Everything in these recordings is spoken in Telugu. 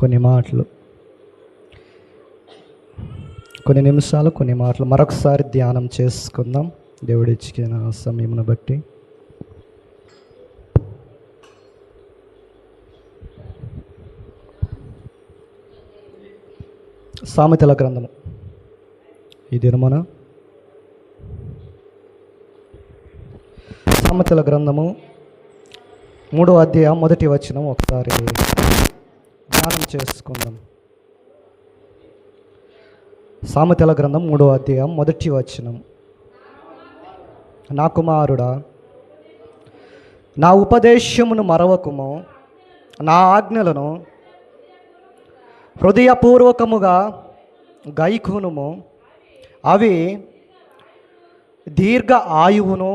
కొన్ని మాటలు. కొన్ని నిమిషాలు కొన్ని మాటలు. మరొకసారి ధ్యానం చేసుకుందాం. దేవుడిచ్చిన సమయమును బట్టి. సామెతల గ్రంథము. ఈ దినమున సామెతల గ్రంథము మూడో అధ్యాయం మొదటి వచనం ఒకసారి ధ్యానం చేసుకుందాం. సామెతల గ్రంథం మూడో అధ్యాయం మొదటి వచనం. నా కుమారుడా నా ఉపదేశమును మరవకుము నా ఆజ్ఞలను హృదయపూర్వకముగా గైకునుము అవి దీర్ఘ ఆయువును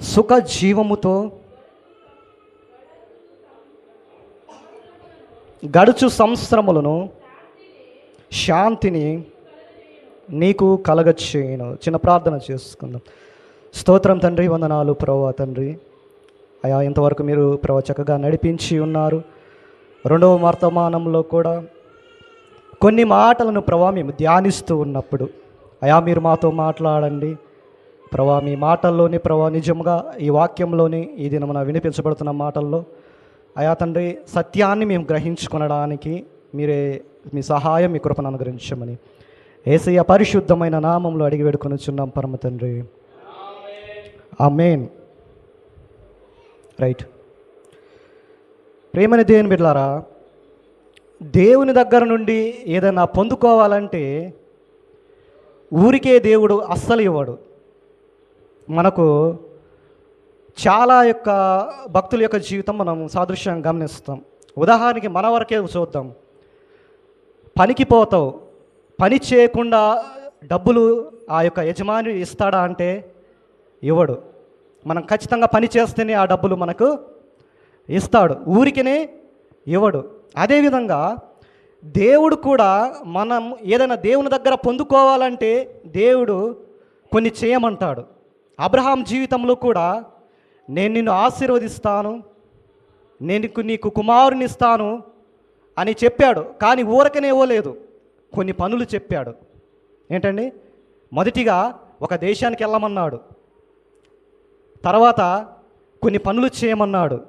సుఖ జీవముతో గడుచు సంవత్సరములను శాంతిని నీకు కలగచ్చేయను చిన్న ప్రార్థన చేసుకుందాం. స్తోత్రం తండ్రి వందనాలు ప్రభా తండ్రి. అయా ఇంతవరకు మీరు ప్రభా చక్కగా నడిపించి ఉన్నారు. రెండవ వర్తమానంలో కూడా కొన్ని మాటలను ప్రభా మేము ధ్యానిస్తూ ఉన్నప్పుడు అయా మీరు మాతో మాట్లాడండి. ప్రభా మీ మాటల్లోని ప్రభా నిజంగా ఈ వాక్యంలోని ఈ దినమున వినిపించబడుతున్న మాటల్లో అయా తండ్రి సత్యాన్ని మేము గ్రహించుకొనడానికి మీరే మీ సహాయం మీ కృపను అనుగ్రహించమని. ఏసయ్య పరిశుద్ధమైన నామంలో అడిగి వేడుకొనిచున్నాం పరమ తండ్రి. ఆ మెయిన్ రైట్. ప్రేమని దేవుని బిడ్డలారా దేవుని దగ్గర నుండి ఏదైనా పొందుకోవాలంటే ఊరికే దేవుడు అస్సలు ఇవ్వడు. మనకు చాలా యొక్క భక్తుల యొక్క జీవితం మనం సాదృశ్యం గమనిస్తాం. ఉదాహరణకి మన వరకే చూద్దాం. పనికి పోతావు. పని చేయకుండా డబ్బులు ఆ యొక్క యజమాని ఇస్తాడా అంటే ఇవ్వడు. మనం ఖచ్చితంగా పని చేస్తేనే ఆ డబ్బులు మనకు ఇస్తాడు. ఊరికినే ఇవ్వడు. అదేవిధంగా దేవుడు కూడా మనం ఏదైనా దేవుని దగ్గర పొందుకోవాలంటే దేవుడు కొన్ని చేయమంటాడు. అబ్రహాం జీవితంలో కూడా నేను నిన్ను ఆశీర్వదిస్తాను నేను నీకు- కుమారుని ఇస్తాను అని చెప్పాడు. కానీ ఊరకనే ఇవ్వలేదు. కొన్ని పనులు చెప్పాడు. ఏంటండి? మొదటిగా ఒక దేశానికి వెళ్ళమన్నాడు. తర్వాత కొన్ని పనులు చేయమన్నాడు.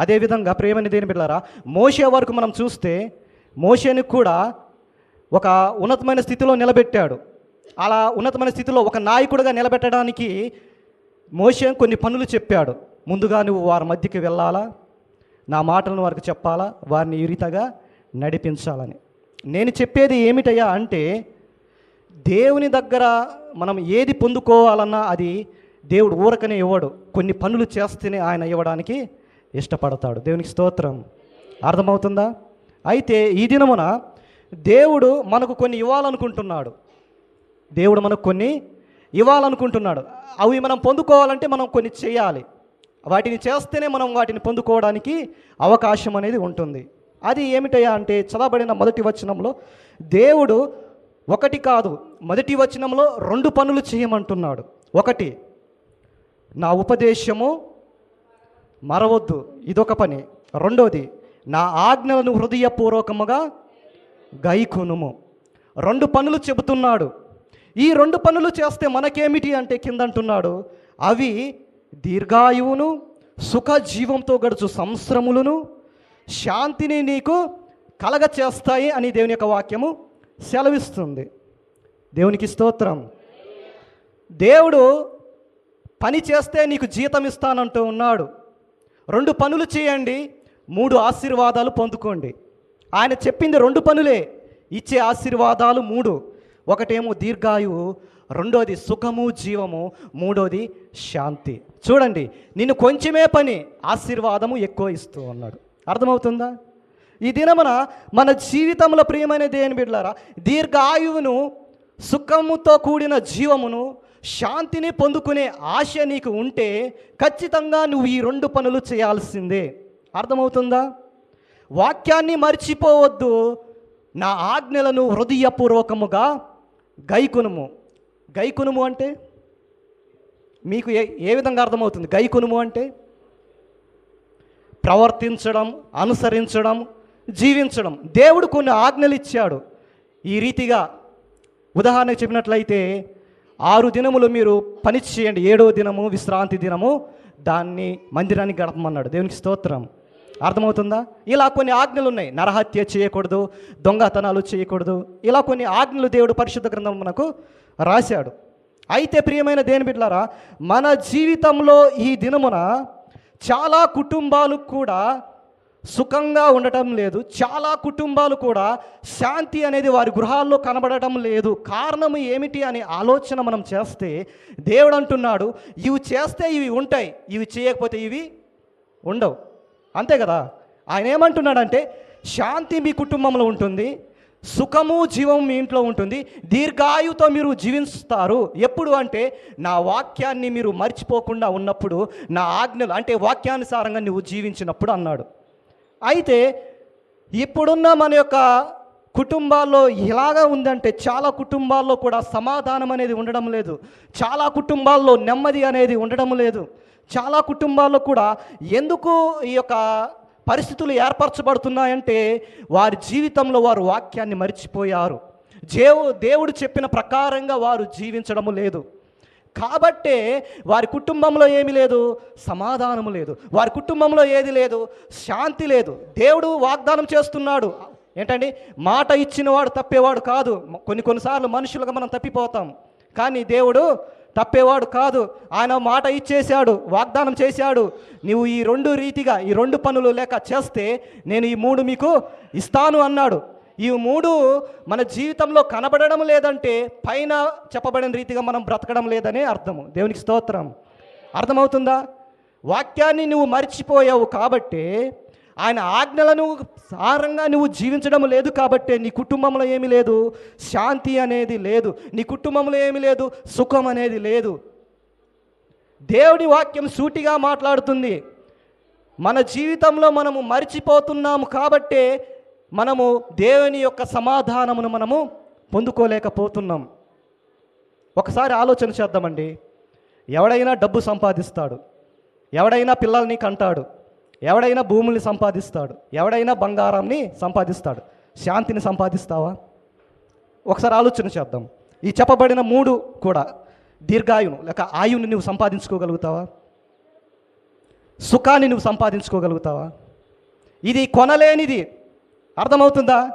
అదేవిధంగా ప్రేమని దేని బిడ్డారా మోసే వరకు మనం చూస్తే మోసేని కూడా ఒక ఉన్నతమైన స్థితిలో నిలబెట్టాడు. అలా ఉన్నతమైన స్థితిలో ఒక నాయకుడిగా నిలబెట్టడానికి మోషే కొన్ని పనులు చెప్పాడు. ముందుగా నువ్వు వారి మధ్యకి వెళ్ళాలా? నా మాటలను వారికి చెప్పాలా? వారిని ఈ రీతగా నడిపించాలని. నేను చెప్పేది ఏమిటయ్యా అంటే దేవుని దగ్గర మనం ఏది పొందుకోవాలన్నా అది దేవుడు ఊరకనే ఇవ్వడు. కొన్ని పనులు చేస్తేనే ఆయన ఇవ్వడానికి ఇష్టపడతాడు. దేవునికి స్తోత్రం. అర్థమవుతుందా? అయితే ఈ దినమున దేవుడు మనకు కొన్ని ఇవ్వాలనుకుంటున్నాడు. దేవుడు మనకు కొన్ని ఇవ్వాలనుకుంటున్నాడు. అవి మనం పొందుకోవాలంటే మనం కొన్ని చేయాలి. వాటిని చేస్తేనే మనం వాటిని పొందుకోవడానికి అవకాశం అనేది ఉంటుంది. అది ఏమిటయా అంటే చదవబడిన మొదటి వచనంలో దేవుడు ఒకటి కాదు మొదటి వచనంలో రెండు పనులు చేయమంటున్నాడు. ఒకటి నా ఉపదేశము మరవద్దు ఇదొక పని. రెండోది నా ఆజ్ఞలను హృదయపూర్వకముగా గైకునుము. రెండు పనులు చెబుతున్నాడు. ఈ రెండు పనులు చేస్తే మనకేమిటి అంటే కింద అంటున్నాడు అవి దీర్ఘాయువును సుఖ జీవంతో గడుచు సంవత్సరములను శాంతిని నీకు కలగ చేస్తాయి అని దేవుని యొక్క వాక్యము సెలవిస్తుంది. దేవునికి స్తోత్రం. దేవుడు పని చేస్తే నీకు జీతం ఇస్తానంటూ ఉన్నాడు. రెండు పనులు చేయండి మూడు ఆశీర్వాదాలు పొందుకోండి. ఆయన చెప్పింది రెండు పనులే. ఇచ్చే ఆశీర్వాదాలు మూడు. ఒకటేమో దీర్ఘాయువు రెండోది సుఖము జీవము మూడోది శాంతి. చూడండి నిన్ను కొంచెమే పని ఆశీర్వాదము ఎక్కువ ఇస్తూ ఉన్నాడు. అర్థమవుతుందా? ఈ దినమున మన జీవితంలో ప్రియమైన దేని బిడ్డలారా దీర్ఘాయువును సుఖముతో కూడిన జీవమును శాంతిని పొందుకునే ఆశ నీకు ఉంటే ఖచ్చితంగా నువ్వు ఈ రెండు పనులు చేయాల్సిందే. అర్థమవుతుందా? వాక్యాన్ని మర్చిపోవద్దు. నా ఆజ్ఞలను హృదయపూర్వకముగా గైకునుము. గైకునుము అంటే మీకు ఏ ఏ విధంగా అర్థమవుతుంది? గైకునుము అంటే ప్రవర్తించడం అనుసరించడం జీవించడం. దేవుడు కొన్ని ఆజ్ఞలు ఇచ్చాడు. ఈ రీతిగా ఉదాహరణకు చెప్పినట్లయితే ఆరు దినములు మీరు పని చేయండి. ఏడో దినము విశ్రాంతి దినము దాన్ని మందిరానికి గడపమన్నాడు. దేవునికి స్తోత్రం. అర్థమవుతుందా? ఇలా కొన్ని ఆజ్ఞలు ఉన్నాయి నరహత్య చేయకూడదు దొంగతనాలు చేయకూడదు. ఇలా కొన్ని ఆజ్ఞలు దేవుడు పరిశుద్ధ గ్రంథం మనకు రాశాడు. అయితే ప్రియమైన దేని బిడ్డలారా మన జీవితంలో ఈ దినమున చాలా కుటుంబాలు కూడా సుఖంగా ఉండటం లేదు. చాలా కుటుంబాలు కూడా శాంతి అనేది వారి గృహాల్లో కనబడటం లేదు. కారణం ఏమిటి అనే ఆలోచన మనం చేస్తే దేవుడు అంటున్నాడు ఇవి చేస్తే ఇవి ఉంటాయి ఇవి చేయకపోతే ఇవి ఉండవు. అంతే కదా? ఆయన ఏమంటున్నాడంటే శాంతి మీ కుటుంబంలో ఉంటుంది సుఖము జీవం మీ ఇంట్లో ఉంటుంది దీర్ఘాయుతో మీరు జీవిస్తారు. ఎప్పుడు అంటే నా వాక్యాన్ని మీరు మర్చిపోకుండా ఉన్నప్పుడు నా ఆజ్ఞలు అంటే వాక్యానుసారంగా నువ్వు జీవించినప్పుడు అన్నాడు. అయితే ఇప్పుడున్న మన యొక్క కుటుంబాల్లో ఎలాగా ఉందంటే చాలా కుటుంబాల్లో కూడా సమాధానం అనేది ఉండడం లేదు. చాలా కుటుంబాల్లో నెమ్మది అనేది ఉండడం లేదు. చాలా కుటుంబాల్లో కూడా ఎందుకు ఈ యొక్క పరిస్థితులు ఏర్పరచబడుతున్నాయంటే వారి జీవితంలో వారు వాక్యాన్ని మర్చిపోయారు. దేవు దేవుడు చెప్పిన ప్రకారంగా వారు జీవించడము లేదు. కాబట్టే వారి కుటుంబంలో ఏమీ లేదు సమాధానము లేదు. వారి కుటుంబంలో ఏది లేదు శాంతి లేదు. దేవుడు వాగ్దానం చేస్తున్నాడు. ఏంటండి? మాట ఇచ్చినవాడు తప్పేవాడు కాదు. కొన్ని కొన్నిసార్లు మనుషులుగా మనం తప్పిపోతాం. కానీ దేవుడు తప్పేవాడు కాదు. ఆయన మాట ఇచ్చేశాడు వాగ్దానం చేశాడు. నీవు ఈ రెండు రీతిగా ఈ రెండు పనులు లేక చేస్తే నేను ఈ మూడు మీకు ఇస్తాను అన్నాడు. ఈ మూడు మన జీవితంలో కనబడడం లేదంటే పైన చెప్పబడిన రీతిగా మనం బ్రతకడం లేదనే అర్థము. దేవునికి స్తోత్రం. అర్థమవుతుందా? వాక్యాన్ని నువ్వు మర్చిపోయావు కాబట్టి ఆయన ఆజ్ఞలను సారంగా నువ్వు జీవించడం లేదు కాబట్టే నీ కుటుంబంలో ఏమీ లేదు. శాంతి అనేది లేదు. నీ కుటుంబంలో ఏమీ లేదు. సుఖం అనేది లేదు. దేవుడి వాక్యం సూటిగా మాట్లాడుతుంది. మన జీవితంలో మనము మర్చిపోతున్నాము కాబట్టే మనము దేవుని యొక్క సమాధానమును మనము పొందుకోలేకపోతున్నాం. ఒకసారి ఆలోచన చేద్దామండి. ఎవడైనా డబ్బు సంపాదిస్తాడు. ఎవడైనా పిల్లల్ని కంటాడు. ఎవడైనా భూముల్ని సంపాదిస్తాడు ఎవడైనా బంగారాన్ని సంపాదిస్తాడు. శాంతిని సంపాదిస్తావా? ఒకసారి ఆలోచన చేద్దాం. ఈ చెప్పబడిన మూడు కూడా దీర్ఘాయును లేక ఆయుని నువ్వు సంపాదించుకోగలుగుతావా? సుఖాన్ని నువ్వు సంపాదించుకోగలుగుతావా? ఇది కొనలేనిది. అర్థమవుతుందా?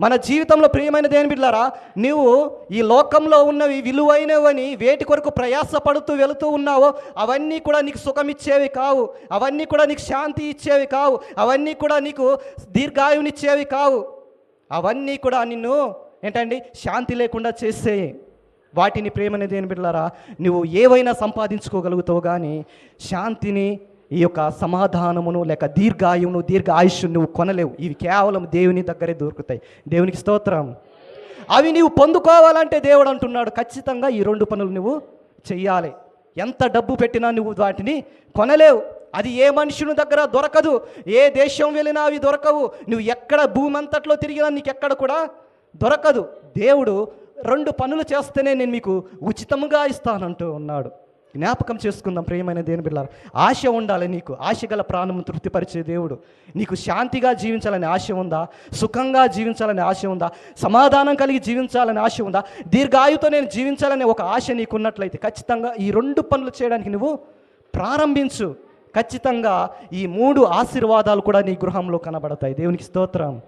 మన జీవితంలో ప్రియమైన దేని బిడ్డారా నీవు ఈ లోకంలో ఉన్నవి విలువైనవని వేటి కొరకు ప్రయాసపడుతూ వెళుతూ ఉన్నావో అవన్నీ కూడా నీకు సుఖం ఇచ్చేవి కావు. అవన్నీ కూడా నీకు శాంతి ఇచ్చేవి కావు. అవన్నీ కూడా నీకు దీర్ఘాయునిచ్చేవి కావు. అవన్నీ కూడా నిన్ను ఏంటండి శాంతి లేకుండా చేసేయి. వాటిని ప్రేమని దేని బిడ్డారా నువ్వు ఏవైనా సంపాదించుకోగలుగుతావు కానీ శాంతిని ఈ యొక్క సమాధానమును లేక దీర్ఘాయువును దీర్ఘ ఆయుష్ను నువ్వు కొనలేవు. ఇవి కేవలం దేవుని దగ్గరే దొరుకుతాయి. దేవునికి స్తోత్రం. అవి నీవు పొందుకోవాలంటే దేవుడు అంటున్నాడు. ఖచ్చితంగా ఈ రెండు పనులు నువ్వు చెయ్యాలి. ఎంత డబ్బు పెట్టినా నువ్వు వాటిని కొనలేవు. అది ఏ మనుషుని దగ్గర దొరకదు. ఏ దేశం వెళ్ళినా అవి దొరకవు. నువ్వు ఎక్కడ భూమి అంతట్లో తిరిగినా నీకు ఎక్కడ కూడా దొరకదు. దేవుడు రెండు పనులు చేస్తేనే నేను మీకు ఉచితముగా ఇస్తానంటూ ఉన్నాడు. జ్ఞాపకం చేసుకుందాం ప్రియమైన దేని బిడ్డారు ఆశ ఉండాలి నీకు. ఆశ గల ప్రాణము తృప్తిపరిచే దేవుడు. నీకు శాంతిగా జీవించాలని ఆశ ఉందా? సుఖంగా జీవించాలని ఆశ ఉందా? సమాధానం కలిగి జీవించాలని ఆశ ఉందా? దీర్ఘాయుతో నేను జీవించాలనే ఒక ఆశ నీకున్నట్లయితే ఖచ్చితంగా ఈ రెండు పనులు చేయడానికి నువ్వు ప్రారంభించు. ఖచ్చితంగా ఈ మూడు ఆశీర్వాదాలు కూడా నీ గృహంలో కనబడతాయి. దేవునికి స్తోత్రం.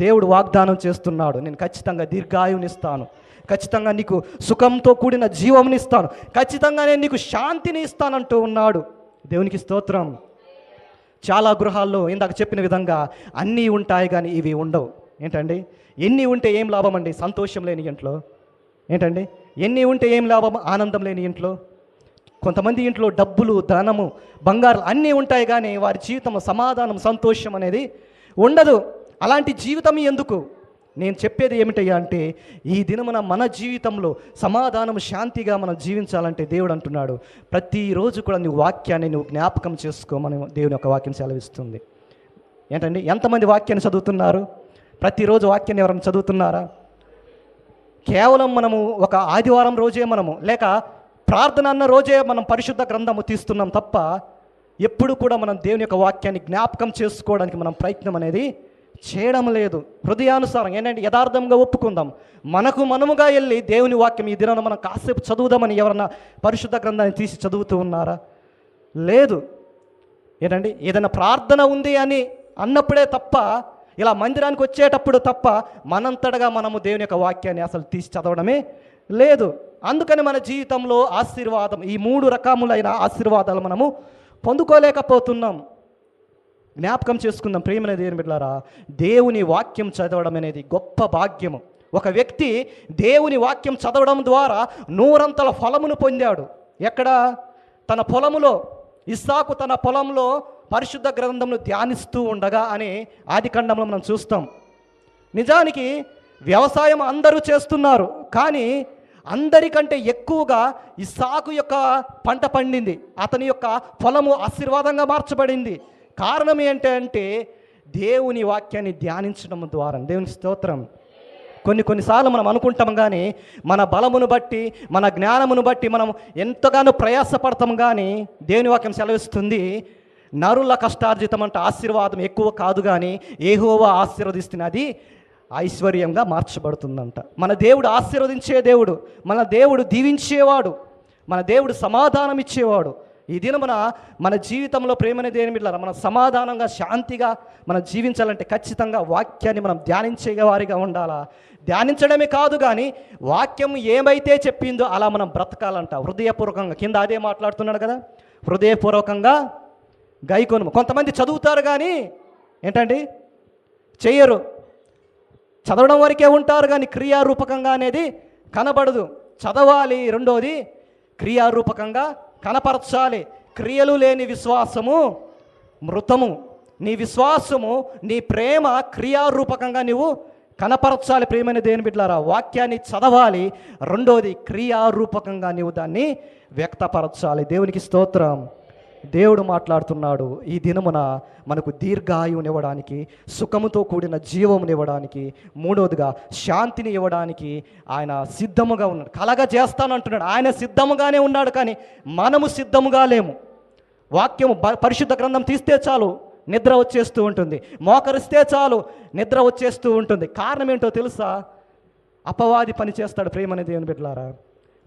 దేవుడు వాగ్దానం చేస్తున్నాడు. నేను ఖచ్చితంగా దీర్ఘాయునిస్తాను ఖచ్చితంగా నీకు సుఖంతో కూడిన జీవంనిస్తాను ఖచ్చితంగా నేను నీకు శాంతిని ఇస్తానంటూ ఉన్నాడు. దేవునికి స్తోత్రం. చాలా గృహాల్లో ఇందాక చెప్పిన విధంగా అన్నీ ఉంటాయి కానీ ఇవి ఉండవు. ఏంటండి? ఎన్ని ఉంటే ఏం లాభం అండి? సంతోషం లేని ఇంట్లో. ఏంటండి? ఎన్ని ఉంటే ఏం లాభం? ఆనందం లేని ఇంట్లో. కొంతమంది ఇంట్లో డబ్బులు ధనము బంగారు అన్నీ ఉంటాయి కానీ వారి జీవితం సమాధానం సంతోషం అనేది ఉండదు. అలాంటి జీవితం ఎందుకు? నేను చెప్పేది ఏమిటయ్యా అంటే ఈ దినమున మన జీవితంలో సమాధానం శాంతిగా మనం జీవించాలంటే దేవుడు అంటున్నాడు. ప్రతిరోజు కూడా నీ వాక్యాన్ని నువ్వు జ్ఞాపకం చేసుకోమని దేవుని యొక్క వాక్యం సెలవిస్తుంది. ఏంటండి? ఎంతమంది వాక్యాన్ని చదువుతున్నారు? ప్రతిరోజు వాక్యాన్ని ఎవరైనా చదువుతున్నారా? కేవలం మనము ఒక ఆదివారం రోజే మనము లేక ప్రార్థన అన్న రోజే మనం పరిశుద్ధ గ్రంథము తీస్తున్నాం తప్ప ఎప్పుడు కూడా మనం దేవుని యొక్క వాక్యాన్ని జ్ఞాపకం చేసుకోవడానికి మనం ప్రయత్నం అనేది చేయడం లేదు. హృదయానుసారం ఏంటంటే యథార్థంగా ఒప్పుకుందాం. మనకు మనముగా వెళ్ళి దేవుని వాక్యం ఈ దినాన మనం కాసేపు చదువుదామని ఎవరన్నా పరిశుద్ధ గ్రంథాన్ని తీసి చదువుతూ ఉన్నారా? లేదు. ఏంటండి ఏదైనా ప్రార్థన ఉంది అని అన్నప్పుడే తప్ప ఇలా మందిరానికి వచ్చేటప్పుడు తప్ప మనంతటగా మనము దేవుని యొక్క వాక్యాన్ని అసలు తీసి చదవడమే లేదు. అందుకని మన జీవితంలో ఆశీర్వాదం ఈ మూడు రకములైన ఆశీర్వాదాలు మనము పొందుకోలేకపోతున్నాం. జ్ఞాపకం చేసుకుందాం. ప్రేమనే దేవుని బిడ్డారా దేవుని వాక్యం చదవడం అనేది గొప్ప భాగ్యము. ఒక వ్యక్తి దేవుని వాక్యం చదవడం ద్వారా నూరంతల ఫలమును పొందాడు. ఎక్కడ? తన పొలములో. ఇస్సాకు తన పొలంలో పరిశుద్ధ గ్రంథంను ధ్యానిస్తూ ఉండగా అని ఆది ఖండంలో మనం చూస్తాం. నిజానికి వ్యవసాయం అందరూ చేస్తున్నారు కానీ అందరికంటే ఎక్కువగా ఇస్సాకు యొక్క పంట పండింది. అతని యొక్క పొలము ఆశీర్వాదంగా మార్చబడింది. కారణం ఏంటంటే దేవుని వాక్యాన్ని ధ్యానించడం ద్వారా. దేవుని స్తోత్రం. కొన్ని కొన్నిసార్లు మనం అనుకుంటాం కానీ మన బలమును బట్టి మన జ్ఞానమును బట్టి మనం ఎంతగానో ప్రయాసపడతాం కానీ దేవుని వాక్యం సెలవిస్తుంది నరుల కష్టార్జితం అంటే ఆశీర్వాదం ఎక్కువ కాదు కానీ ఏహోవా ఆశీర్వదిస్తున్నది ఐశ్వర్యంగా మార్చబడుతుందంట. మన దేవుడు ఆశీర్వదించే దేవుడు మన దేవుడు దీవించేవాడు మన దేవుడు సమాధానం ఇచ్చేవాడు ఈ దినమున మన జీవితంలో ప్రేమనే దేని బిడ్డలారా మనం సమాధానంగా శాంతిగా మనం జీవించాలంటే ఖచ్చితంగా వాక్యాన్ని మనం ధ్యానించే వారిగా ఉండాలా? ధ్యానించడమే కాదు కానీ వాక్యం ఏమైతే చెప్పిందో అలా మనం బ్రతకాలంట. హృదయపూర్వకంగా కింద అదే మాట్లాడుతున్నాడు కదా? హృదయపూర్వకంగా గైకొను కొంతమంది చదువుతారు కానీ ఏంటండి? చెయ్యరు. చదవడం వరకే ఉంటారు కానీ క్రియారూపకంగా అనేది కనబడదు. చదవాలి రెండోది క్రియారూపకంగా కనపరచాలి క్రియలు లేని విశ్వాసము మృతము. నీ విశ్వాసము నీ ప్రేమ క్రియారూపకంగా నీవు కనపరచాలి ప్రేమని దేని బిడ్డారా వాక్యాన్ని చదవాలి. రెండోది క్రియారూపకంగా నీవు దాన్ని వ్యక్తపరచాలి. దేవునికి స్తోత్రం. దేవుడు మాట్లాడుతున్నాడు ఈ దినమున మనకు దీర్ఘాయువునివ్వడానికి సుఖముతో కూడిన జీవమునివ్వడానికి మూడవదిగా శాంతిని ఇవ్వడానికి ఆయన సిద్ధముగా ఉన్నాడు. కలగా చేస్తానంటున్నాడు. ఆయన సిద్ధముగానే ఉన్నాడు కానీ మనము సిద్ధముగా లేము. వాక్యము పరిశుద్ధ గ్రంథం తీస్తే చాలు నిద్ర వచ్చేస్తూ ఉంటుంది. మోకరిస్తే చాలు నిద్ర వచ్చేస్తూ ఉంటుంది. కారణం ఏంటో తెలుసా? అపవాది పని చేస్తాడు ప్రేమని దేవుని బిడ్డలారా.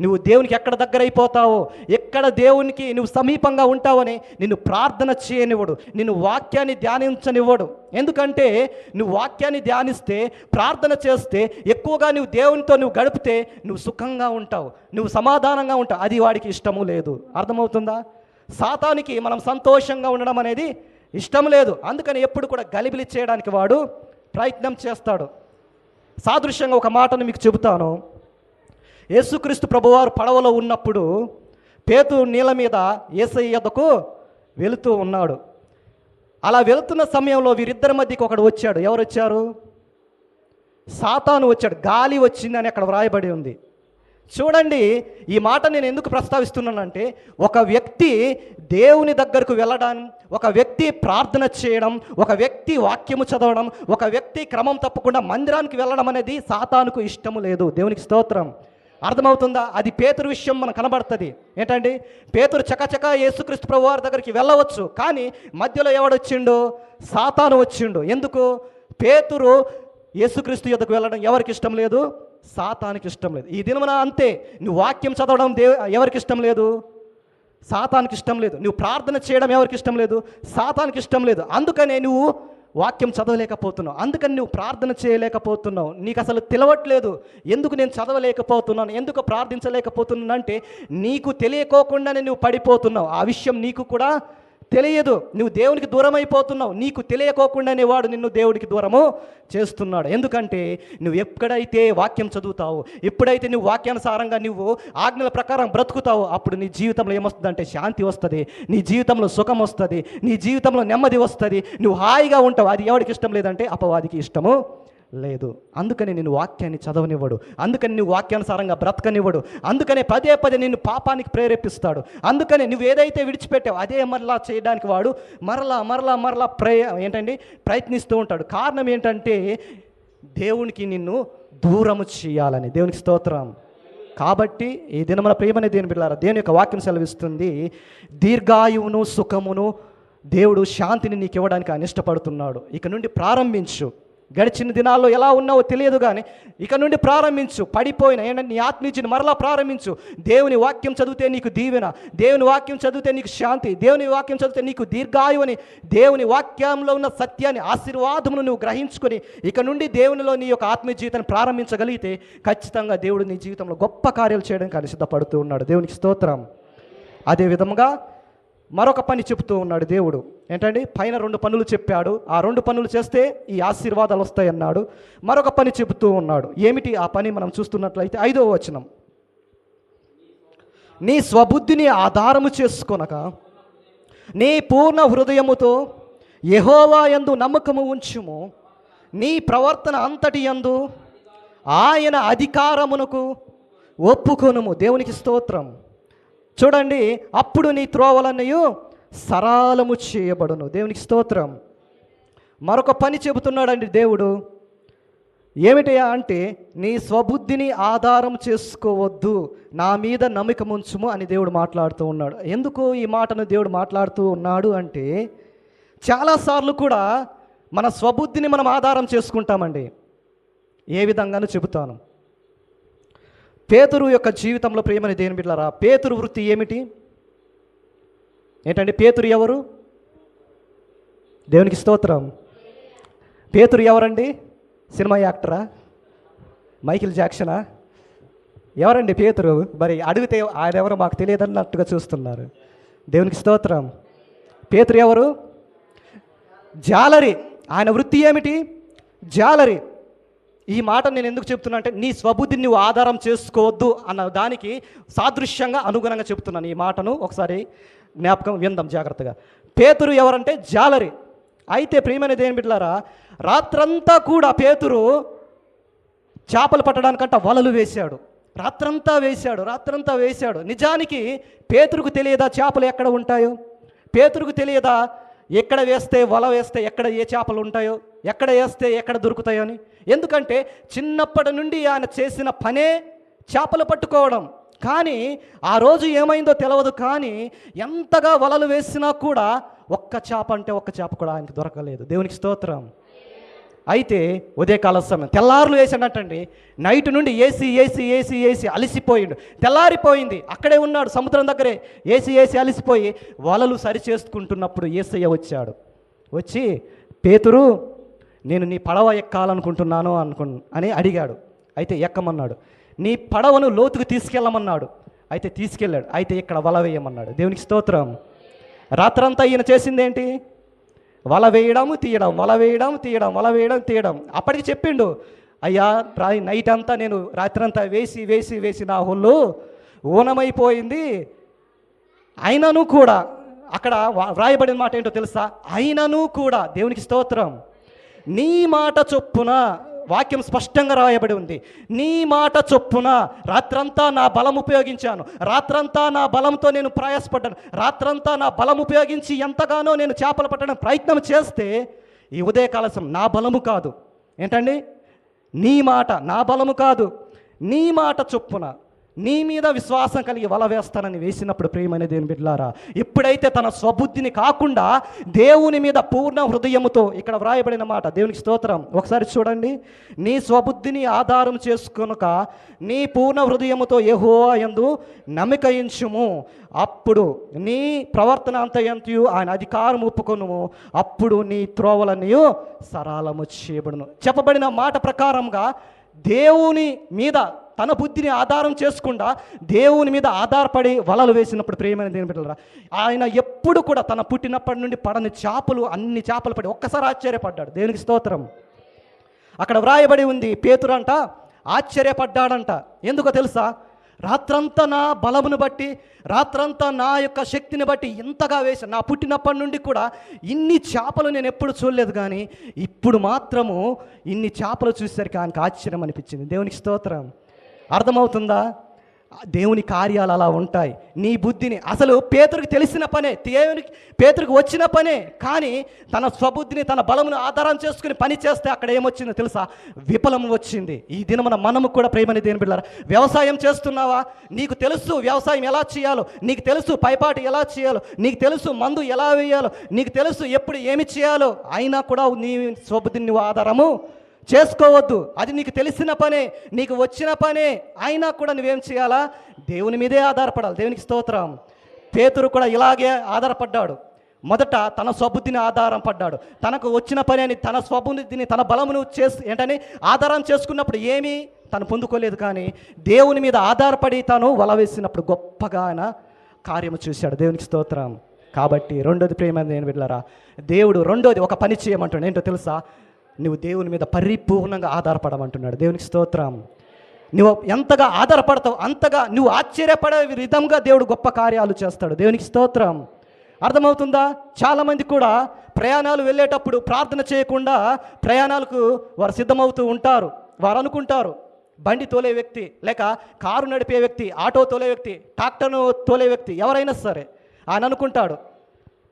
నువ్వు దేవునికి ఎక్కడ దగ్గర అయిపోతావో ఎక్కడ దేవునికి నువ్వు సమీపంగా ఉంటావని నిన్ను ప్రార్థన చేయనివ్వడు నిన్ను వాక్యాన్ని ధ్యానించనివ్వడు. ఎందుకంటే నువ్వు వాక్యాన్ని ధ్యానిస్తే ప్రార్థన చేస్తే ఎక్కువగా నువ్వు దేవునితో నువ్వు గడిపితే నువ్వు సుఖంగా ఉంటావు నువ్వు సమాధానంగా ఉంటావు. అది వాడికి ఇష్టము లేదు. అర్థమవుతుందా? సాతానికి మనం సంతోషంగా ఉండడం అనేది ఇష్టం లేదు. అందుకని ఎప్పుడు కూడా గలిబిలి చేయడానికి వాడు ప్రయత్నం చేస్తాడు. సాదృశ్యంగా ఒక మాటను మీకు చెబుతాను. యేసుక్రీస్తు ప్రభువారు పడవలో ఉన్నప్పుడు పేతు నీళ్ళ మీద ఏసయ్య యొద్దకు వెళుతూ ఉన్నాడు. అలా వెళుతున్న సమయంలో వీరిద్దరి మధ్యకి ఒకడు వచ్చాడు. ఎవరు వచ్చారు? సాతాను వచ్చాడు. గాలి వచ్చిందని అక్కడ వ్రాయబడి ఉంది. చూడండి ఈ మాట నేను ఎందుకు ప్రస్తావిస్తున్నానంటే ఒక వ్యక్తి దేవుని దగ్గరకు వెళ్ళడం ఒక వ్యక్తి ప్రార్థన చేయడం ఒక వ్యక్తి వాక్యము చదవడం ఒక వ్యక్తి క్రమం తప్పకుండా మందిరానికి వెళ్ళడం అనేది సాతానుకు ఇష్టము లేదు. దేవునికి స్తోత్రం. అర్థమవుతుందా? అది పేతురు విషయం మనకు కనబడుతుంది. ఏంటండి? పేతురు చకచక యేసుక్రీస్తు ప్రభు వారి దగ్గరికి వెళ్ళవచ్చు కానీ మధ్యలో ఎవడొచ్చిండు? సాతాను వచ్చిండు. ఎందుకు? పేతురు యేసుక్రీస్తు యొద్దకు వెళ్ళడం ఎవరికి ఇష్టం లేదు? సాతానికి ఇష్టం లేదు. ఈ దినమున అంతే. నువ్వు వాక్యం చదవడం దేవ ఎవరికి ఇష్టం లేదు? సాతానికి ఇష్టం లేదు. నువ్వు ప్రార్థన చేయడం ఎవరికి ఇష్టం లేదు? సాతానికి ఇష్టం లేదు. అందుకనే నువ్వు వాక్యం చదవలేకపోతున్నావు. అందుకని నువ్వు ప్రార్థన చేయలేకపోతున్నావు. నీకు అసలు తెలవట్లేదు. ఎందుకు నేను చదవలేకపోతున్నాను? ఎందుకు ప్రార్థించలేకపోతున్నాను? అంటే నీకు తెలియకోకుండానే నువ్వు పడిపోతున్నావు. ఆ విషయం నీకు కూడా తెలియదు. నువ్వు దేవునికి దూరం అయిపోతున్నావు నీకు తెలియకోకుండానే వాడు నిన్ను దేవుడికి దూరము చేస్తున్నాడు. ఎందుకంటే నువ్వు ఎప్పుడైతే వాక్యం చదువుతావు ఎప్పుడైతే నువ్వు వాక్యానుసారంగా నువ్వు ఆజ్ఞల ప్రకారం బ్రతుకుతావు అప్పుడు నీ జీవితంలో ఏమొస్తుందంటే శాంతి వస్తుంది. నీ జీవితంలో సుఖం వస్తుంది. నీ జీవితంలో నెమ్మది వస్తుంది. నువ్వు హాయిగా ఉంటావు. అది ఎవరికి ఇష్టం లేదంటే అపవాదికి ఇష్టము లేదు. అందుకని నేను వాక్యాన్ని చదవనివ్వడు. అందుకని నువ్వు వాక్యానుసారంగా బ్రతకనివ్వడు. అందుకనే పదే పదే నిన్ను పాపానికి ప్రేరేపిస్తాడు. అందుకని నువ్వు ఏదైతే విడిచిపెట్టావు అదే మరలా చేయడానికి వాడు మరలా మరలా మరలా ప్రయ ఏంటండి? ప్రయత్నిస్తూ ఉంటాడు. కారణం ఏంటంటే దేవునికి నిన్ను దూరము చేయాలని. దేవునికి స్తోత్రం. కాబట్టి ఈ దినమున ప్రేమని దేని బిడ్డారా దేవుని యొక్క వాక్యం సెలవిస్తుంది దీర్ఘాయువును సుఖమును దేవుడు శాంతిని నీకు ఇవ్వడానికి ఆయన ఇష్టపడుతున్నాడు ఇక నుండి ప్రారంభించు. గడిచిన దినాల్లో ఎలా ఉన్నావో తెలియదు కానీ ఇక నుండి ప్రారంభించు. పడిపోయిన ఏంటంటే నీ ఆత్మీయని మరలా ప్రారంభించు. దేవుని వాక్యం చదివితే నీకు దీవెన దేవుని వాక్యం చదివితే నీకు శాంతి దేవుని వాక్యం చదివితే నీకు దీర్ఘాయు అని దేవుని వాక్యంలో ఉన్న సత్యాన్ని ఆశీర్వాదమును నువ్వు గ్రహించుకొని ఇక నుండి దేవునిలో నీ యొక్క ఆత్మీయ జీవితాన్ని ప్రారంభించగలిగితే ఖచ్చితంగా దేవుడు నీ జీవితంలో గొప్ప కార్యాలు చేయడానికి కానీ సిద్ధపడుతూ ఉన్నాడు. దేవునికి స్తోత్రం. అదే విధముగా మరొక పని చెప్తూ ఉన్నాడు దేవుడు. ఏంటండి? పైన రెండు పనులు చెప్పాడు. ఆ రెండు పనులు చేస్తే ఈ ఆశీర్వాదాలు వస్తాయన్నాడు. మరొక పని చెబుతూ ఉన్నాడు. ఏమిటి ఆ పని? మనం చూస్తున్నట్లయితే ఐదవ వచనం. నీ స్వబుద్ధిని ఆధారము చేసుకొనక నీ పూర్ణ హృదయముతో యహోవా ఎందు నమ్మకము ఉంచుము. నీ ప్రవర్తన అంతటి యందు ఆయన అధికారమునకు ఒప్పుకొనుము. దేవునికి స్తోత్రం. చూడండి అప్పుడు నీ త్రోవలన్నయు సరాలము చేయబడును. దేవునికి స్తోత్రం. మరొక పని చెబుతున్నాడండి దేవుడు. ఏమిటయా అంటే నీ స్వబుద్ధిని ఆధారం చేసుకోవద్దు నా మీద నమ్మిక ముంచుము అని దేవుడు మాట్లాడుతూ ఉన్నాడు. ఎందుకు ఈ మాటను దేవుడు మాట్లాడుతూ ఉన్నాడు అంటే చాలాసార్లు కూడా మన స్వబుద్ధిని మనం ఆధారం చేసుకుంటామండి. ఏ విధంగానూ చెబుతాను. పేతురు యొక్క జీవితంలో ప్రేమని దేని బిడ్డలారా పేతురు వృత్తి ఏమిటి? ఏంటండి పేతురు ఎవరు? దేవునికి స్తోత్రం. పేతురు ఎవరండి? సినిమా యాక్టరా? మైకిల్ జాక్సనా ఎవరండి పేతురు? మరి అడిగితే ఆయన ఎవరో మాకు తెలియదన్నట్టుగా చూస్తున్నారు. దేవునికి స్తోత్రం. పేతురు ఎవరు? జాలరి. ఆయన వృత్తి ఏమిటి? జాలరి. ఈ మాట నేను ఎందుకు చెప్తున్నా అంటే నీ స్వబుద్ధిని నువ్వు ఆధారం చేసుకోవద్దు అన్న దానికి సాదృశ్యంగా అనుగుణంగా చెప్తున్నాను ఈ మాటను. ఒకసారి జ్ఞాపకం విందాం జాగ్రత్తగా. పేతురు ఎవరంటే? జాలరి. అయితే ప్రియమైన దేని బిడ్డలారా రాత్రంతా కూడా పేతురు చేపలు పట్టడానికంట వలలు వేశాడు. రాత్రంతా వేశాడు రాత్రంతా వేశాడు. నిజానికి పేతురుకు తెలియదా చేపలు ఎక్కడ ఉంటాయో? పేతురుకు తెలియదా ఎక్కడ వేస్తే వల వేస్తే ఎక్కడ ఏ చేపలు ఉంటాయో ఎక్కడ వేస్తే ఎక్కడ దొరుకుతాయో అని. ఎందుకంటే చిన్నప్పటి నుండి ఆయన చేసిన పనే చేపలు పట్టుకోవడం. కానీ ఆ రోజు ఏమైందో తెలియదు కానీ ఎంతగా వలలు వేసినా కూడా ఒక్క చేప అంటే ఒక్క చేప కూడా ఆయనకు దొరకలేదు. దేవునికి స్తోత్రం. అయితే ఉదయకాల సమయం. తెల్లారులు వేసాడటండి నైట్ నుండి ఏసీ ఏసీ ఏసీ ఏసీ అలసిపోయిండు. తెల్లారిపోయింది. అక్కడే ఉన్నాడు సముద్రం దగ్గరే. ఏసీ ఏసీ అలసిపోయి వలలు సరి చేసుకుంటున్నప్పుడు ఏసయ్య వచ్చాడు. వచ్చి పేతురు నేను నీ పడవ ఎక్కాలనుకుంటున్నాను అనుకు అని అడిగాడు. అయితే ఎక్కమన్నాడు. నీ పడవను లోతుకు తీసుకెళ్ళమన్నాడు. అయితే తీసుకెళ్ళాడు. అయితే ఇక్కడ వల వేయమన్నాడు. దేవునికి స్తోత్రం. రాత్రంతా ఈయన చేసిందేంటి? వల వేయడం తీయడం వల వేయడం తీయడం వల వేయడం తీయడం. అప్పటికి చెప్పిండు అయ్యా రా నైట్ అంతా నేను రాత్రంతా వేసి వేసి వేసి నా ఒళ్ళు ఊనమైపోయింది. అయినను కూడా అక్కడ వ్రాయబడిన మాట ఏంటో తెలుసా? అయినను కూడా దేవునికి స్తోత్రం. నీ మాట చొప్పున వాక్యం స్పష్టంగా రాయబడి ఉంది. నీ మాట చొప్పున రాత్రంతా నా బలం ఉపయోగించాను. రాత్రంతా నా బలంతో నేను ప్రయాసపడ్డాను. రాత్రంతా నా బలం ఉపయోగించి ఎంతగానో నేను చేపలు పట్టడం ప్రయత్నం చేస్తే ఈ ఉదయకాలసం నా బలము కాదు. ఏంటండి? నీ మాట నా బలము కాదు. నీ మాట చొప్పున నీ మీద విశ్వాసం కలిగి వల వేస్తానని వేసినప్పుడు ప్రేమ అనేది ఏం బిడ్లారా ఎప్పుడైతే తన స్వబుద్ధిని కాకుండా దేవుని మీద పూర్ణ హృదయముతో ఇక్కడ వ్రాయబడిన మాట దేవునికి స్తోత్రం. ఒకసారి చూడండి. నీ స్వబుద్ధిని ఆధారం చేసుకొనుక నీ పూర్ణ హృదయముతో ఏహో యందు నమ్మకయించుము అప్పుడు నీ ప్రవర్తన అంతయంతయు ఆయన అధికారం ఒప్పుకొనుము. అప్పుడు నీ త్రోవలన్నయు సరాలము చేయబడును. చెప్పబడిన మాట ప్రకారంగా దేవుని మీద తన బుద్ధిని ఆధారం చేసుకుండా దేవుని మీద ఆధారపడి వలలు వేసినప్పుడు ప్రేమైన దేని బిడ్డలరా ఆయన ఎప్పుడు కూడా తన పుట్టినప్పటి నుండి పడని చేపలు అన్ని చేపలు పడి ఒక్కసారి ఆశ్చర్యపడ్డాడు. దేవునికి స్తోత్రం. అక్కడ వ్రాయబడి ఉంది పేతురంట ఆశ్చర్యపడ్డాడంట. ఎందుకో తెలుసా? రాత్రంతా నా బలమును బట్టి రాత్రంతా నా యొక్క శక్తిని బట్టి ఇంతగా వేసి నా పుట్టినప్పటి నుండి కూడా ఇన్ని చేపలు నేను ఎప్పుడు చూడలేదు కానీ ఇప్పుడు మాత్రము ఇన్ని చేపలు చూసేసరికి ఆయనకు ఆశ్చర్యం అనిపించింది. దేవునికి స్తోత్రం. అర్థమవుతుందా? దేవుని కార్యాలు అలా ఉంటాయి. నీ బుద్ధిని అసలు పేతురికి తెలిసిన పనే దేవునికి పేతురికి వచ్చిన పనే కానీ తన స్వబుద్ధిని తన బలమును ఆధారం చేసుకుని పని చేస్తే అక్కడ ఏమొచ్చిందో తెలుసా? విఫలం వచ్చింది. ఈ దినమున మనము కూడా ప్రేమని దేని బిడ్డారా వ్యవసాయం చేస్తున్నావా? నీకు తెలుసు వ్యవసాయం ఎలా చేయాలో నీకు తెలుసు పైపాటి ఎలా చేయాలో నీకు తెలుసు మందు ఎలా వేయాలో నీకు తెలుసు ఎప్పుడు ఏమి చేయాలో అయినా కూడా నీ స్వబుద్ధిని ఆధారము చేసుకోవద్దు. అది నీకు తెలిసిన పనే నీకు వచ్చిన పనే. అయినా కూడా నువ్వేం చేయాలా? దేవుని మీదే ఆధారపడాలి. దేవునికి స్తోత్రం. పేతురు కూడా ఇలాగే ఆధారపడ్డాడు. మొదట తన స్వబుద్ధిని ఆధారం పడ్డాడు. తనకు వచ్చిన పని అని తన స్వబుద్ధిని తన బలమును చేసి ఏంటని ఆధారం చేసుకున్నప్పుడు ఏమీ తను పొందుకోలేదు కానీ దేవుని మీద ఆధారపడి తను వల వేసినప్పుడు గొప్పగా ఆయన కార్యము చూశాడు. దేవునికి స్తోత్రం. కాబట్టి రెండోది ప్రేమ నేను వెళ్ళారా దేవుడు రెండోది ఒక పని చేయమంటాడు ఏంటో తెలుసా? నువ్వు దేవుని మీద పరిపూర్ణంగా ఆధారపడమంటున్నాడు. దేవునికి స్తోత్రం. నువ్వు ఎంతగా ఆధారపడతావు అంతగా నువ్వు ఆశ్చర్యపడే విధంగా దేవుడు గొప్ప కార్యాలు చేస్తాడు. దేవునికి స్తోత్రం. అర్థమవుతుందా? చాలామంది కూడా ప్రయాణాలు వెళ్ళేటప్పుడు ప్రార్థన చేయకుండా ప్రయాణాలకు వారు సిద్ధమవుతూ ఉంటారు. వారు అనుకుంటారు బండి తోలే వ్యక్తి లేక కారు నడిపే వ్యక్తి ఆటో తోలే వ్యక్తి ట్రాక్టర్ను తోలే వ్యక్తి ఎవరైనా సరే ఆయన అనుకుంటాడు.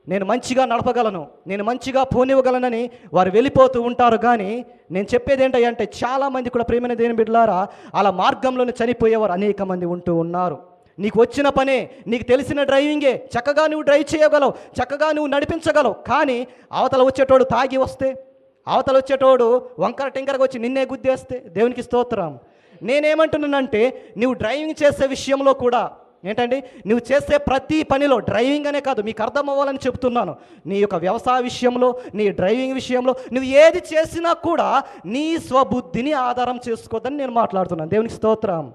నేను మంచిగా నడపగలను నేను మంచిగా పోనివ్వగలనని వారు వెళ్ళిపోతూ ఉంటారు. కానీ నేను చెప్పేది ఏంటంటే చాలామంది కూడా ప్రేమైన దేని బిడ్డలారా అలా మార్గంలోనే చనిపోయేవారు అనేక మంది ఉంటూ ఉన్నారు. నీకు వచ్చిన పనే నీకు తెలిసిన డ్రైవింగే చక్కగా నువ్వు డ్రైవ్ చేయగలవు చక్కగా నువ్వు నడిపించగలవు. కానీ అవతల వచ్చేటోడు తాగి వస్తే అవతల వచ్చేటోడు వంకర టింకరకు వచ్చి నిన్నే గుద్దేస్తే దేవునికి స్తోత్రం. నేనేమంటున్నానంటే నువ్వు డ్రైవింగ్ చేసే విషయంలో కూడా ఏంటండి? నువ్వు చేసే ప్రతి పనిలో డ్రైవింగ్ అనే కాదు మీకు అర్థం అవ్వాలని చెప్తున్నాను. నీ యొక్క వ్యవసాయ విషయంలో నీ డ్రైవింగ్ విషయంలో నువ్వు ఏది చేసినా కూడా నీ స్వబుద్ధిని ఆధారం చేసుకోవద్దని నేను మాట్లాడుతున్నాను. దేవునికి స్తోత్రం.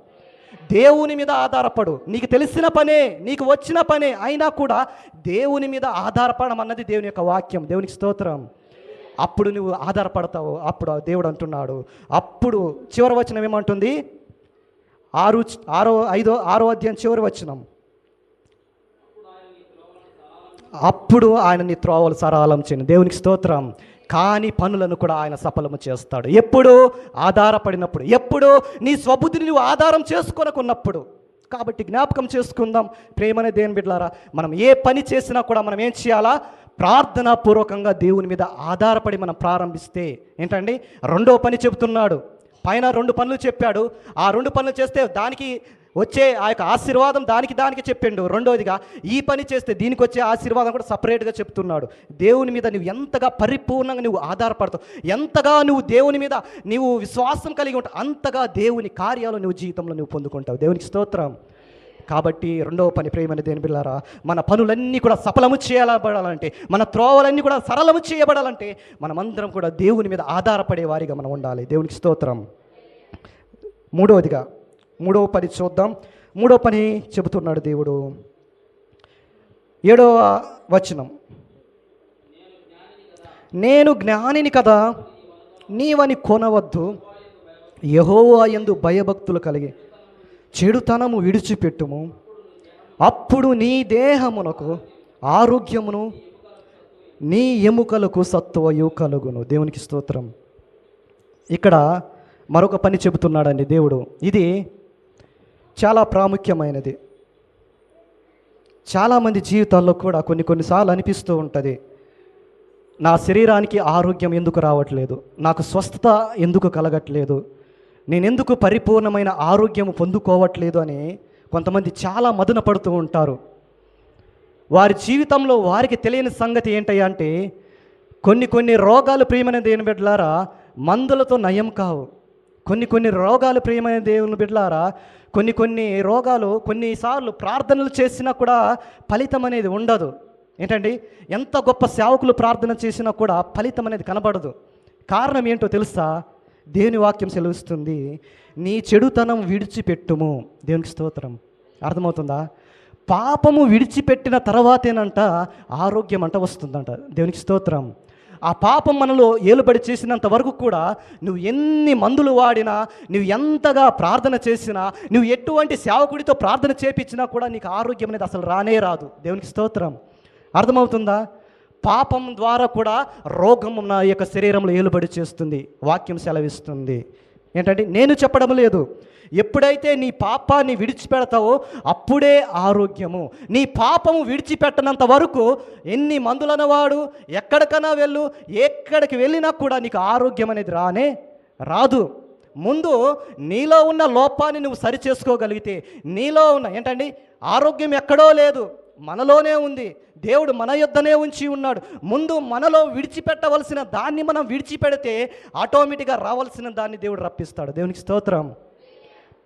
దేవుని మీద ఆధారపడు. నీకు తెలిసిన పనే నీకు వచ్చిన పనే అయినా కూడా దేవుని మీద ఆధారపడడం అన్నది దేవుని యొక్క వాక్యం. దేవునికి స్తోత్రం. అప్పుడు నువ్వు ఆధారపడతావు. అప్పుడు దేవుడు అంటున్నాడు. అప్పుడు చివరి వచనం ఏమంటుంది? ఆరు ఆరో ఐదో ఆరో అధ్యాయం చివరి వచ్చినాం అప్పుడు ఆయన నీ త్రోవలు సరళం చేయను దేవునికి స్తోత్రం. కాని పనులను కూడా ఆయన సఫలము చేస్తాడు. ఎప్పుడు? ఆధారపడినప్పుడు. ఎప్పుడు? నీ స్వబుద్ధిని నువ్వు ఆధారం చేసుకొనకున్నప్పుడు. కాబట్టి జ్ఞాపకం చేసుకుందాం. ప్రేమనే దేని బిడ్డలారా మనం ఏ పని చేసినా కూడా మనం ఏం చేయాలా? ప్రార్థనాపూర్వకంగా దేవుని మీద ఆధారపడి మనం ప్రారంభిస్తే. ఏంటండి? రెండో పని చెబుతున్నాడు. పైన రెండు పనులు చెప్పాడు. ఆ రెండు పనులు చేస్తే దానికి వచ్చే ఆ యొక్క ఆశీర్వాదం దానికి దానికి చెప్పిండు. రెండోదిగా ఈ పని చేస్తే దీనికి వచ్చే ఆశీర్వాదం కూడా సపరేట్గా చెప్తున్నాడు. దేవుని మీద నువ్వు ఎంతగా పరిపూర్ణంగా నువ్వు ఆధారపడతావు ఎంతగా నువ్వు దేవుని మీద నీవు విశ్వాసం కలిగి ఉంటావు అంతగా దేవుని కార్యాలు నువ్వు జీవితంలో నువ్వు పొందుకుంటావు. దేవునికి స్తోత్రం. కాబట్టి రెండవ పని ప్రేమని దేని బిళ్ళారా మన పనులన్నీ కూడా సఫలము చేయబడాలంటే మన త్రోవలన్నీ కూడా సరళము చేయబడాలంటే మనమందరం కూడా దేవుని మీద ఆధారపడే వారిగా మనం ఉండాలి. దేవునికి స్తోత్రం. మూడవదిగా మూడవ పని చూద్దాం. మూడవ పని చెబుతున్నాడు దేవుడు. ఏడవ వచనం. నేను జ్ఞానిని కదా నీవని కొనవద్దు. యహోవా ఎందు భయభక్తులు కలిగి చెడుతనము విడిచిపెట్టుము. అప్పుడు నీ దేహమునకు ఆరోగ్యమును నీ ఎముకలకు సత్వయు కలుగును. దేవునికి స్తోత్రం. ఇక్కడ మరొక పని చెబుతున్నాడండి దేవుడు. ఇది చాలా ప్రాముఖ్యమైనది. చాలామంది జీవితాల్లో కూడా కొన్ని కొన్నిసార్లు అనిపిస్తూ ఉంటుంది నా శరీరానికి ఆరోగ్యం ఎందుకు రావట్లేదు నాకు స్వస్థత ఎందుకు కలగట్లేదు నేను ఎందుకు పరిపూర్ణమైన ఆరోగ్యం పొందుకోవట్లేదు అని కొంతమంది చాలా మదన పడుతూ ఉంటారు. వారి జీవితంలో వారికి తెలియని సంగతి ఏంటయ్యా అంటే కొన్ని కొన్ని రోగాలు ప్రియమైన దేవుని బిడ్డలారా మందులతో నయం కావు. కొన్ని కొన్ని రోగాలు ప్రియమైన దేవుని బిడ్డలారా కొన్ని కొన్ని రోగాలు కొన్నిసార్లు ప్రార్థనలు చేసినా కూడా ఫలితం అనేది ఉండదు. ఏంటండి? ఎంత గొప్ప సేవకులు ప్రార్థన చేసినా కూడా ఫలితం అనేది కనబడదు. కారణం ఏంటో తెలుసా? దేవుని వాక్యం సెలవిస్తుంది నీ చెడుతనం విడిచిపెట్టుము. దేవునికి స్తోత్రం. అర్థమవుతుందా? పాపము విడిచిపెట్టిన తర్వాతేనంట ఆరోగ్యం అంట వస్తుందంట. దేవునికి స్తోత్రం. ఆ పాపం మనలో ఏలుబడి చేసినంత వరకు కూడా నువ్వు ఎన్ని మందులు వాడినా నువ్వు ఎంతగా ప్రార్థన చేసినా నువ్వు ఎటువంటి సేవకుడితో ప్రార్థన చేపించినా కూడా నీకు ఆరోగ్యం అనేది అసలు రానే రాదు. దేవునికి స్తోత్రం. అర్థమవుతుందా? పాపం ద్వారా కూడా రోగం నా యొక్క శరీరంలో ఏలుబడి చేస్తుంది వాక్యం సెలవిస్తుంది. ఏంటంటే నేను చెప్పడం లేదు. ఎప్పుడైతే నీ పాపాన్ని విడిచిపెడతావో అప్పుడే ఆరోగ్యము. నీ పాపము విడిచిపెట్టనంత వరకు ఎన్ని మందులన వాడు ఎక్కడికైనా వెళ్ళు ఎక్కడికి వెళ్ళినా కూడా నీకు ఆరోగ్యం అనేది రానే రాదు. ముందు నీలో ఉన్న లోపాన్ని నువ్వు సరి చేసుకోగలిగితే నీలో ఉన్న ఏంటండి ఆరోగ్యం ఎక్కడో లేదు. మనలోనే ఉంది. దేవుడు మన యొద్దనే ఉంచి ఉన్నాడు. ముందు మనలో విడిచిపెట్టవలసిన దాన్ని మనం విడిచిపెడితే ఆటోమేటిక్గా రావాల్సిన దాన్ని దేవుడు రప్పిస్తాడు. దేవునికి స్తోత్రం.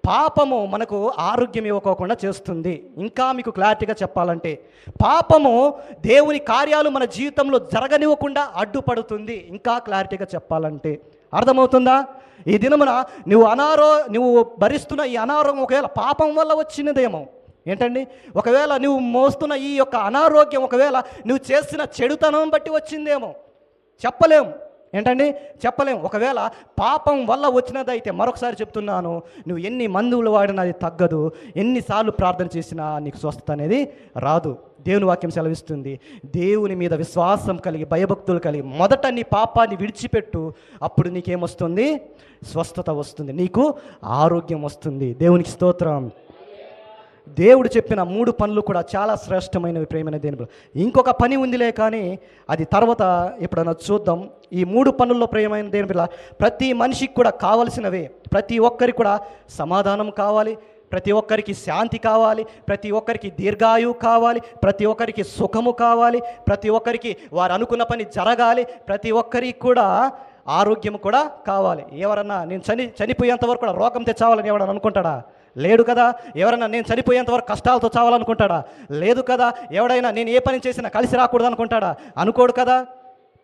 పాపము మనకు ఆరోగ్యం ఇవ్వకోకుండా చేస్తుంది. ఇంకా మీకు క్లారిటీగా చెప్పాలంటే పాపము దేవుని కార్యాలు మన జీవితంలో జరగనివ్వకుండా అడ్డుపడుతుంది. ఇంకా క్లారిటీగా చెప్పాలంటే అర్థమవుతుందా? ఈ దినమున నువ్వు అనారో నువ్వు భరిస్తున్న ఈ అనారోగ్యం ఒకవేళ పాపం వల్ల వచ్చినదేమో ఏంటండి? ఒకవేళ నువ్వు మోస్తున్న ఈ యొక్క అనారోగ్యం ఒకవేళ నువ్వు చేసిన చెడుతనం బట్టి వచ్చిందేమో. చెప్పలేం ఏంటండి? చెప్పలేం ఒకవేళ పాపం వల్ల వచ్చినదైతే మరొకసారి చెప్తున్నాను. నువ్వు ఎన్ని మందులు వాడినా అది తగ్గదు. ఎన్నిసార్లు ప్రార్థన చేసినా నీకు స్వస్థత అనేది రాదు. దేవుని వాక్యం సెలవిస్తుంది. దేవుని మీద విశ్వాసం కలిగి భయభక్తులు కలిగి మొదట నీ పాపాన్ని విడిచిపెట్టు. అప్పుడు నీకేమొస్తుంది? స్వస్థత వస్తుంది. నీకు ఆరోగ్యం వస్తుంది. దేవునికి స్తోత్రం. దేవుడు చెప్పిన మూడు పనులు కూడా చాలా శ్రేష్టమైనవి ప్రేమైన దేని ఇంకొక పని ఉందిలే కానీ అది తర్వాత ఎప్పుడైనా చూద్దాం. ఈ మూడు పనుల్లో ప్రేమైన దేని పిల్ల ప్రతి మనిషికి కూడా కావలసినవే. ప్రతి ఒక్కరికి కూడా సమాధానం కావాలి. ప్రతి ఒక్కరికి శాంతి కావాలి. ప్రతి ఒక్కరికి దీర్ఘాయువు కావాలి. ప్రతి ఒక్కరికి సుఖము కావాలి. ప్రతి ఒక్కరికి వారు అనుకున్న పని జరగాలి. ప్రతి ఒక్కరికి కూడా ఆరోగ్యం కూడా కావాలి. ఎవరన్నా నేను చని చనిపోయేంత వరకు కూడా రోగం తెచ్చావాలని ఎవడన్నా అనుకుంటాడా? లేడు కదా? ఎవరైనా నేను చనిపోయేంత వరకు కష్టాలతో చావాలనుకుంటాడా? లేదు కదా? ఎవడైనా నేను ఏ పని చేసినా కలిసి రాకూడదు అనుకుంటాడా అనుకోడు కదా?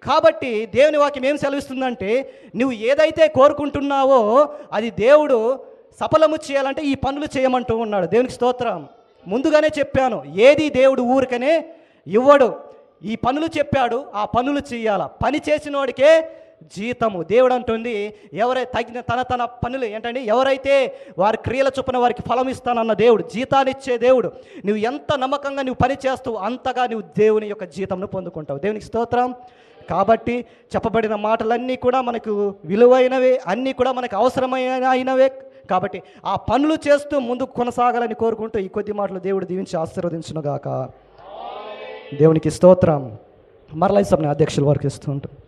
కాబట్టి దేవుని వాక్యం ఏం సెలవిస్తుందంటే నువ్వు ఏదైతే కోరుకుంటున్నావో అది దేవుడు సఫలము చేయాలంటే ఈ పనులు చేయమంటూ ఉన్నాడు. దేవునికి స్తోత్రం. ముందుగానే చెప్పాను ఏది దేవుడు ఊరికనే ఇవ్వడు. ఈ పనులు చెప్పాడు ఆ పనులు చేయాల. పని చేసిన వాడికే జీతము. దేవుడు అంటుంది ఎవరై తగిన తన తన పనులు ఏంటండి? ఎవరైతే వారి క్రియల చొప్పున వారికి ఫలం ఇస్తానన్న దేవుడు జీతాన్ని ఇచ్చే దేవుడు నువ్వు ఎంత నమ్మకంగా నువ్వు పని చేస్తావు అంతగా నువ్వు దేవుని యొక్క జీతంను పొందుకుంటావు. దేవునికి స్తోత్రం. కాబట్టి చెప్పబడిన మాటలన్నీ కూడా మనకు విలువైనవే అన్నీ కూడా మనకు అవసరమైన అయినవే కాబట్టి ఆ పనులు చేస్తూ ముందుకు కొనసాగాలని కోరుకుంటూ ఈ కొద్ది మాటలు దేవుడు దీవించి ఆశీర్వదించునుగాక. దేవునికి స్తోత్రం. మరలా ఈ సమయం అధ్యక్షుల వారికి ఇస్తూ ఉంటాం.